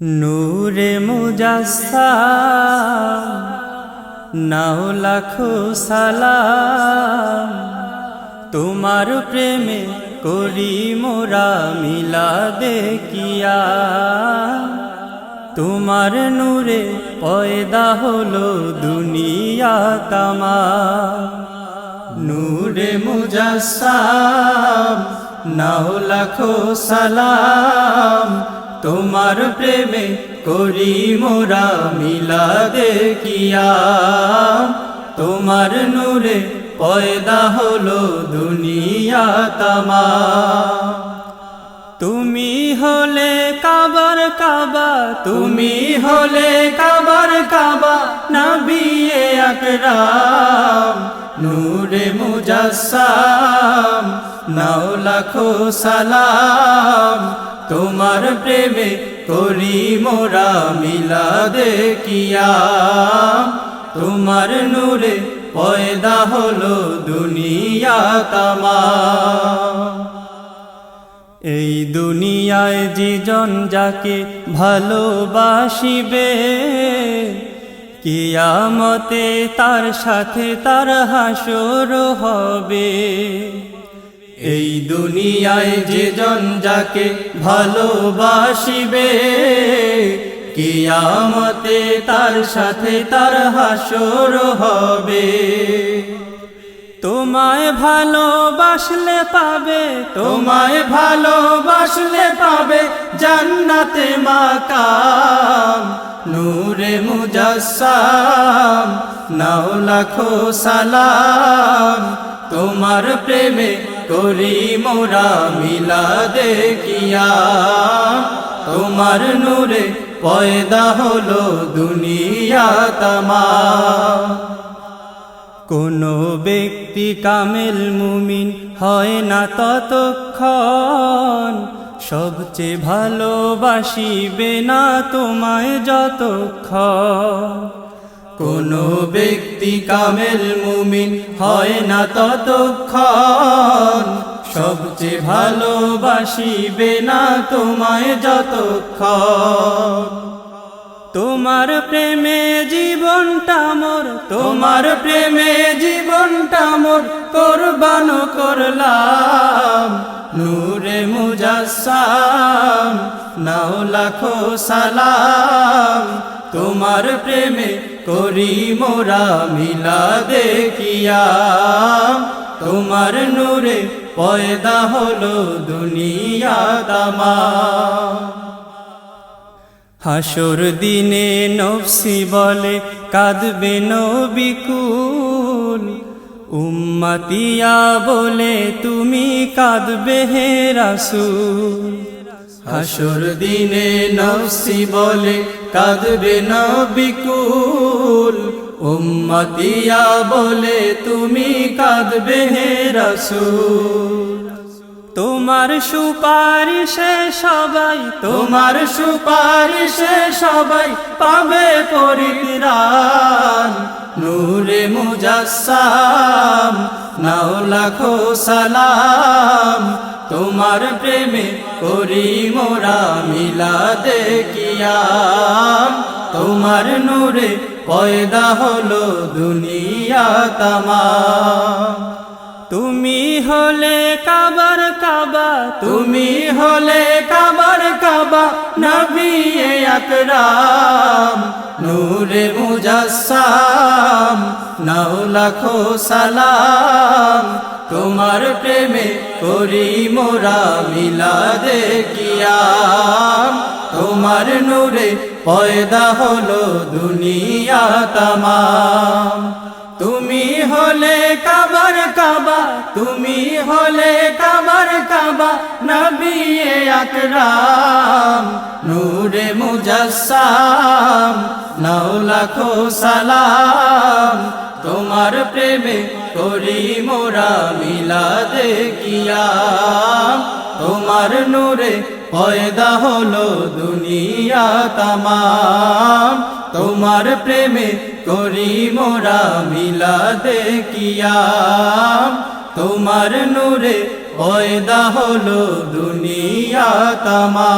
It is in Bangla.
নূরে মুজাসাম নাও লাখো সালাম। তোমার প্রেমে করি মোরা মিলা দেখিয়া। তোমার নূরে পয়দা হলো দুনিয়া তামা। নূরে মুজাসাম নাও লাখো সালাম। তোমার প্রেমে করি মোরা মিলা দেখিয়া। তোমার নূরে পয়দা হলো দুনিয়া তামা। তুমি হলে কাবার কাবা, তুমি হলে কাবার কাবা, নবিয়ে আকরাম। নূরে মুজাসাম নাও লাখো সালাম। তোমার প্রেমে করি মোরা মিলা দেখিয়া। তোমার নূরে পয়দা হলো দুনিয়া তামা। এই দুনিয়ায় জীজন যাকে ভালোবাসিবে, কিয়ামতে তার সাথে তার হাসর হবে। এই দুনিয়ায় যেজন যাকে ভালোবাসিবে, কিয়ামতে তার সাথে তার হাসর হবে। তোমায় ভালোবাসলে পাবে, তোমায় ভালোবাসলে পাবে জান্নাতে মাকাম, নূরে মুজাসাম নাও লাখো সালাম। তোমার প্রেমে করি মোরা মিলা দেখিয়া। তোমার নূরে পয়দা হলো দুনিয়া তামা। কোনো ব্যক্তি কামেল মুমিন হয় না ততক্ষণ। সবচেয়ে ভালোবাসিবে না তোমায় যতক্ষণ। কোনো ব্যক্তি কামেল মুমিন হয় না ততক্ষণ। সবচেয়ে ভালোবাসিবে না তোমায় যতক্ষণ। তোমার প্রেমে জীবনটা মোর, তোমার প্রেমে জীবনটা মোর কোরবান করলাম। নূরে মুজাসাম নাও লাখো সালাম। তোমার প্রেমে করি মোরা মিলা দেখিয়া, তোমার নূরে পয়দা হলো দুনিয়া তামা। হাসর দিনে নফসি বলে কাঁদবে নবিকুল উম্মাতিয়া বলে তুমি কাঁদবে হে রাসূল। হাসর দিনে নফসি বলে কাঁদবে নবিকুল। উম্মাতিয়া বলে, তুমি কাঁদবে হে তোমার সুপারিশে সবাই, তোমার সুপারিশে সবাই পাবে পরিত্রাণ। নূরে মুজাসাম নাও লাখো সালাম। তোমার প্রেমে করি মোরা মিলা দেখিয়া তোমার নূরে পয়দা হলো দুনিয়া তামা তুমি হলে কাবার কাবা, তুমি হলে কাবার কাবা, নবী আকরাম। নূরে মুজাসাম নাও লাখো সালাম, তোমার প্রেমে করি মোরা মিলা দেখিয়া তোমার নূরে পয়দা হলো দুনিয়া তামাম। তুমি হলে কাবার কাবা, তুমি হলে কাবার কাবা নবী আকরাম, নূরে মুজাসাম নাও লাখো সালাম। তোমার প্রেমে করি মোরা মিলা দেখিয়া তোমার নূরে পয়দা হলো দুনিয়া তামাম। তোমার প্রেমে করি মোরা মিলা দেখিয়া তোমার নূরে পয়দা হলো দুনিয়া তামা